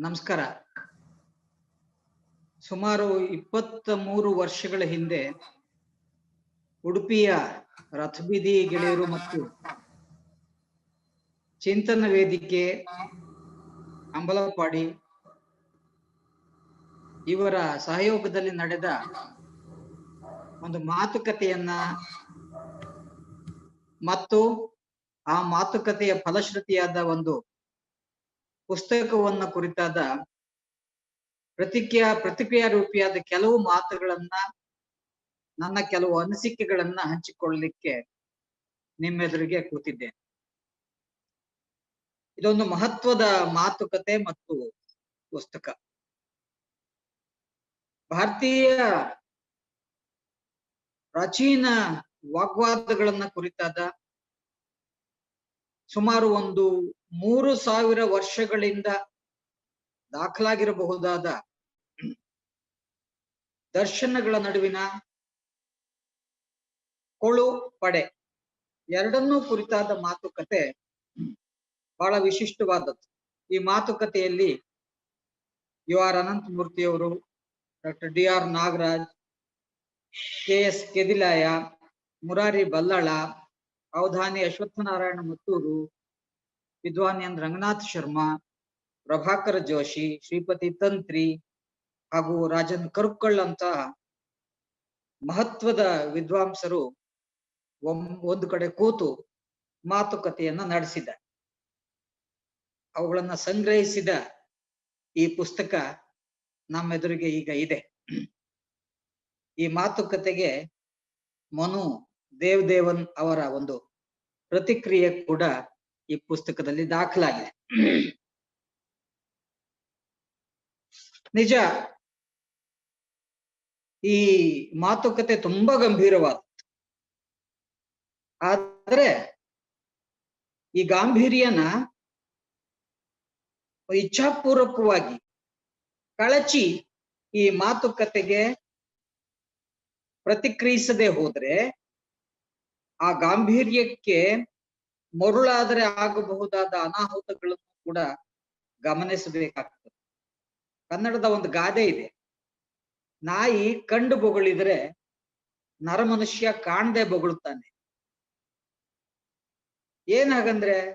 ನಮಸ್ಕಾರ. ಸುಮಾರು ಇಪ್ಪತ್ತ ಮೂರು ವರ್ಷಗಳ ಹಿಂದೆ ಉಡುಪಿಯ ರಥಬೀದಿ ಗೆಳೆಯರು ಮತ್ತು ಚಿಂತನ ವೇದಿಕೆ ಅಂಬಲಪಾಡಿ ಇವರ ಸಹಯೋಗದಲ್ಲಿ ನಡೆದ ಒಂದು ಮಾತುಕತೆಯನ್ನ ಮತ್ತು ಆ ಮಾತುಕತೆಯ ಫಲಶ್ರುತಿಯಾದ ಒಂದು ಪುಸ್ತಕವನ್ನ ಕುರಿತಾದ ಪ್ರತಿಕ್ರಿಯಾ ಪ್ರತಿಕ್ರಿಯಾ ರೂಪಿಯಾದ ಕೆಲವು ಮಾತುಗಳನ್ನ, ನನ್ನ ಕೆಲವು ಅನಿಸಿಕೆಗಳನ್ನ ಹಂಚಿಕೊಳ್ಳಲಿಕ್ಕೆ ನಿಮ್ಮೆದುರಿಗೆ ಕೂತಿದ್ದೇನೆ. ಇದೊಂದು ಮಹತ್ವದ ಮಾತುಕತೆ ಮತ್ತು ಪುಸ್ತಕ. ಭಾರತೀಯ ಪ್ರಾಚೀನ ವಾಗ್ವಾದಗಳನ್ನ ಕುರಿತಾದ ಸುಮಾರು ಒಂದು ಮೂರು ಸಾವಿರ ವರ್ಷಗಳಿಂದ ದಾಖಲಾಗಿರಬಹುದಾದ ದರ್ಶನಗಳ ನಡುವಿನ ಕೊಳು ಪಡೆ ಎರಡನ್ನೂ ಕುರಿತಾದ ಮಾತುಕತೆ ಬಹಳ ವಿಶಿಷ್ಟವಾದದ್ದು. ಈ ಮಾತುಕತೆಯಲ್ಲಿ U R ಅನಂತಮೂರ್ತಿಯವರು doctor D R Nagaraj, K S Kedilaya, Murari Ballal Avadhani Ashwathanarayana Mattur Vidwan N Ranganath Sharma, Prabhakara Joshi, Shripathi Tantri ಹಾಗೂ ರಾಜನ್ ಕರುಕ್ಕಳ್ ಅಂತ ಮಹತ್ವದ ವಿದ್ವಾಂಸರು ಒಂದು ಕಡೆ ಕೂತು ಮಾತುಕತೆಯನ್ನ ನಡೆಸಿದ ಅವುಗಳನ್ನ ಸಂಗ್ರಹಿಸಿದ ಈ ಪುಸ್ತಕ ನಮ್ಮೆದುರಿಗೆ ಈಗ ಇದೆ. ಈ ಮಾತುಕತೆಗೆ ಮನು ದೇವ್ ದೇವನ್ ಅವರ ಒಂದು ಪ್ರತಿಕ್ರಿಯೆ ಕೂಡ ಈ ಪುಸ್ತಕದಲ್ಲಿ ದಾಖಲಾಗಿದೆ. ನಿಜ, ಈ ಮಾತುಕತೆ ತುಂಬಾ ಗಂಭೀರವಾದ ಆದ್ರೆ ಈ ಗಾಂಭೀರ್ಯನ ಇಚ್ಛಾಪೂರ್ವಕವಾಗಿ ಕಳಚಿ ಈ ಮಾತುಕತೆಗೆ ಪ್ರತಿಕ್ರಿಯಿಸದೆ ಹೋದ್ರೆ ಆ ಗಾಂಭೀರ್ಯಕ್ಕೆ ಮರುಳಾದರೆ ಆಗಬಹುದಾದ ಅನಾಹುತಗಳನ್ನು ಕೂಡ ಗಮನಿಸಬೇಕಾಗ್ತದೆ. ಕನ್ನಡದ ಒಂದು ಗಾದೆ ಇದೆ. ನಾಯಿ ಕಂಡು ಬೊಗಳಿದ್ರೆ ನರಮನುಷ್ಯ ಕಾಣದೆ ಬೊಗಳುತ್ತಾನೆ. ಏನ್ ಹಾಗಂದ್ರೆ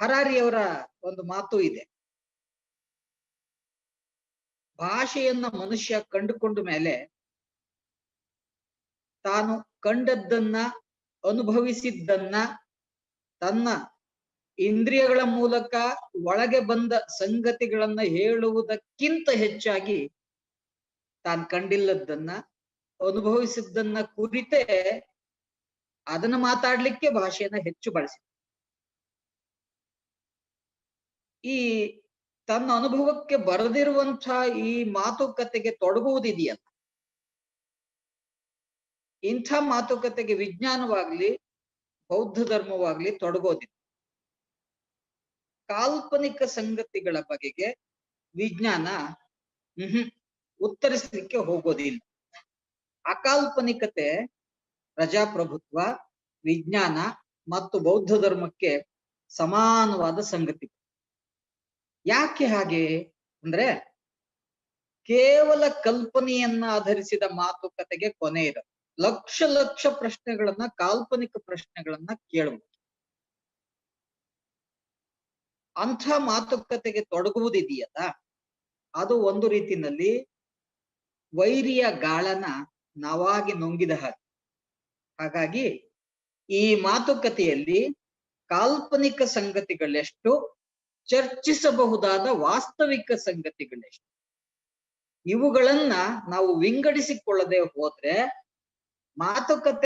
ಹರಾರಿಯವರ ಒಂದು ಮಾತು ಇದೆ. ಭಾಷೆಯನ್ನ ಮನುಷ್ಯ ಕಂಡುಕೊಂಡ ಮೇಲೆ ತಾನು ಕಂಡದ್ದನ್ನ, ಅನುಭವಿಸಿದ್ದನ್ನ, ತನ್ನ ಇಂದ್ರಿಯಗಳ ಮೂಲಕ ಒಳಗೆ ಬಂದ ಸಂಗತಿಗಳನ್ನ ಹೇಳುವುದಕ್ಕಿಂತ ಹೆಚ್ಚಾಗಿ ತಾನು ಕಂಡಿಲ್ಲದ್ದನ್ನ, ಅನುಭವಿಸಿದ್ದನ್ನ ಕುರಿತೇ ಅದನ್ನ ಮಾತಾಡ್ಲಿಕ್ಕೆ ಭಾಷೆಯನ್ನ ಹೆಚ್ಚು ಬಳಸಿ ಈ ತನ್ನ ಅನುಭವಕ್ಕೆ ಬರದಿರುವಂತ ಈ ಮಾತುಕತೆಗೆ ತೊಡಗುವುದಿದೆಯಲ್ಲ ಇಂಥ ಮಾತುಕತೆಗೆ ವಿಜ್ಞಾನವಾಗ್ಲಿ, ಬೌದ್ಧ ಧರ್ಮವಾಗ್ಲಿ ತೊಡಗೋದಿಲ್ಲ. ಕಾಲ್ಪನಿಕ ಸಂಗತಿಗಳ ಬಗೆಗೆ ವಿಜ್ಞಾನ, ಹ್ಮ್, ಉತ್ತರಿಸಲಿಕ್ಕೆ ಹೋಗೋದಿಲ್ಲ. ಅಕಾಲ್ಪನಿಕತೆ ಪ್ರಜಾಪ್ರಭುತ್ವ, ವಿಜ್ಞಾನ ಮತ್ತು ಬೌದ್ಧ ಧರ್ಮಕ್ಕೆ ಸಮಾನವಾದ ಸಂಗತಿ. ಯಾಕೆ ಹಾಗೆ? ಅಂದ್ರೆ ಕೇವಲ ಕಲ್ಪನೆಯನ್ನ ಆಧರಿಸಿದ ಮಾತುಕತೆಗೆ ಕೊನೆ ಇರದು. ಲಕ್ಷ ಲಕ್ಷ ಪ್ರಶ್ನೆಗಳನ್ನ, ಕಾಲ್ಪನಿಕ ಪ್ರಶ್ನೆಗಳನ್ನ ಕೇಳಬಹುದು ಅಂಥ ಮಾತುಕತೆಗೆ ತೊಡಗುವುದಿದೆಯಲ್ಲ? ಅದು ಒಂದು ರೀತಿನಲ್ಲಿ ವೈರಿಯ ಗಾಳನ ನಾವಾಗಿ ನುಂಗಿದ ಹಾಗೆ. ಹಾಗಾಗಿ ಈ ಮಾತುಕತೆಯಲ್ಲಿ ಕಾಲ್ಪನಿಕ ಸಂಗತಿಗಳೆಷ್ಟು, ಚರ್ಚಿಸಬಹುದಾದ ವಾಸ್ತವಿಕ ಸಂಗತಿಗಳೆಷ್ಟು, ಇವುಗಳನ್ನ ನಾವು ವಿಂಗಡಿಸಿಕೊಳ್ಳದೆ ಹೋದ್ರೆ ಮಾತುಕತೆ